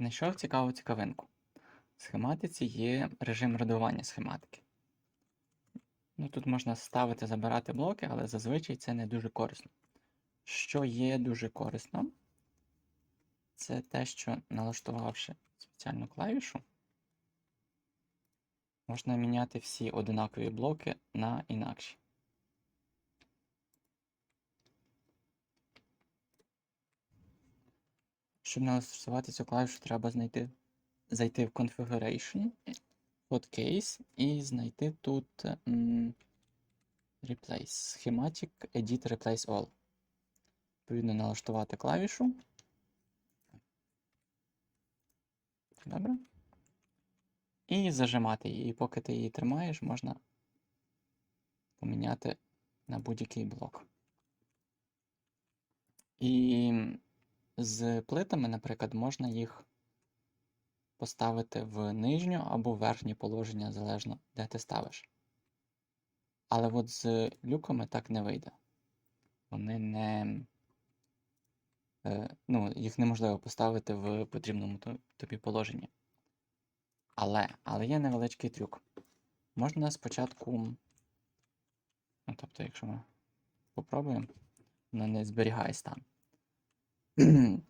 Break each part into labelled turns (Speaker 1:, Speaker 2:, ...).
Speaker 1: Знайшов цікаву цікавинку. В схематиці є режим редагування схематики. Ну, тут можна ставити, забирати блоки, але зазвичай це не дуже корисно. Що є дуже корисно, це те, що налаштувавши спеціальну клавішу, можна міняти всі одинакові блоки на інакші. Щоб налаштувати цю клавішу, треба знайти, зайти в Configuration, Hotcase і знайти тут м, Replace, Schematic, Edit, Replace All. Відповідно, налаштувати клавішу. Добре. І зажимати її. І поки ти її тримаєш, можна поміняти на будь-який блок. І з плитами, наприклад, можна їх поставити в нижню або верхнє положення, залежно, де ти ставиш. Але от з люками так не вийде. Вони не. е, Ну, їх неможливо поставити в потрібному то- тобі положенні. Але, але є невеличкий трюк. Можна спочатку. Ну, тобто, якщо ми попробуємо, воно не зберігає стан.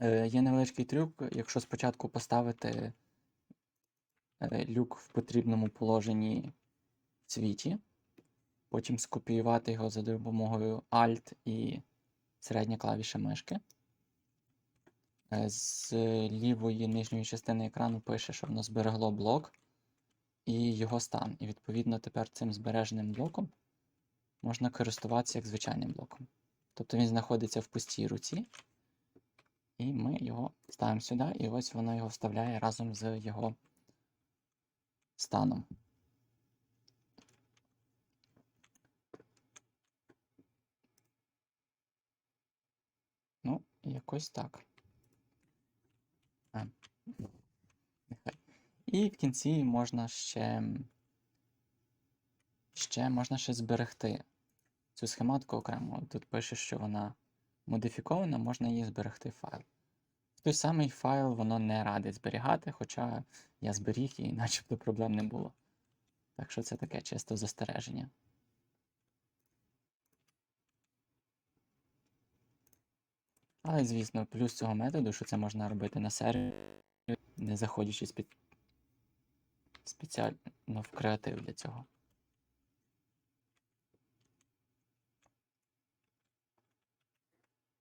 Speaker 1: Е, Є невеличкий трюк, якщо спочатку поставити е, люк в потрібному положенні цвіті, потім скопіювати його за допомогою Alt і середня клавіша мишки. Е, З лівої нижньої частини екрану пише, що воно зберегло блок і його стан. І відповідно тепер цим збереженим блоком можна користуватися як звичайним блоком. Тобто він знаходиться в пустій руці, і ми його ставимо сюди, і ось воно його вставляє разом з його станом. Ну, якось так. А. І в кінці можна ще, ще можна ще зберегти цю схематку окремо. Тут пише, що вона модифікована, можна її зберегти файл. В той самий файл воно не радить зберігати, хоча я зберіг і начебто проблем не було. Так що це таке чисто застереження. Але, звісно, плюс цього методу, що це можна робити на сервері, не заходячи спеціально в креатив для цього.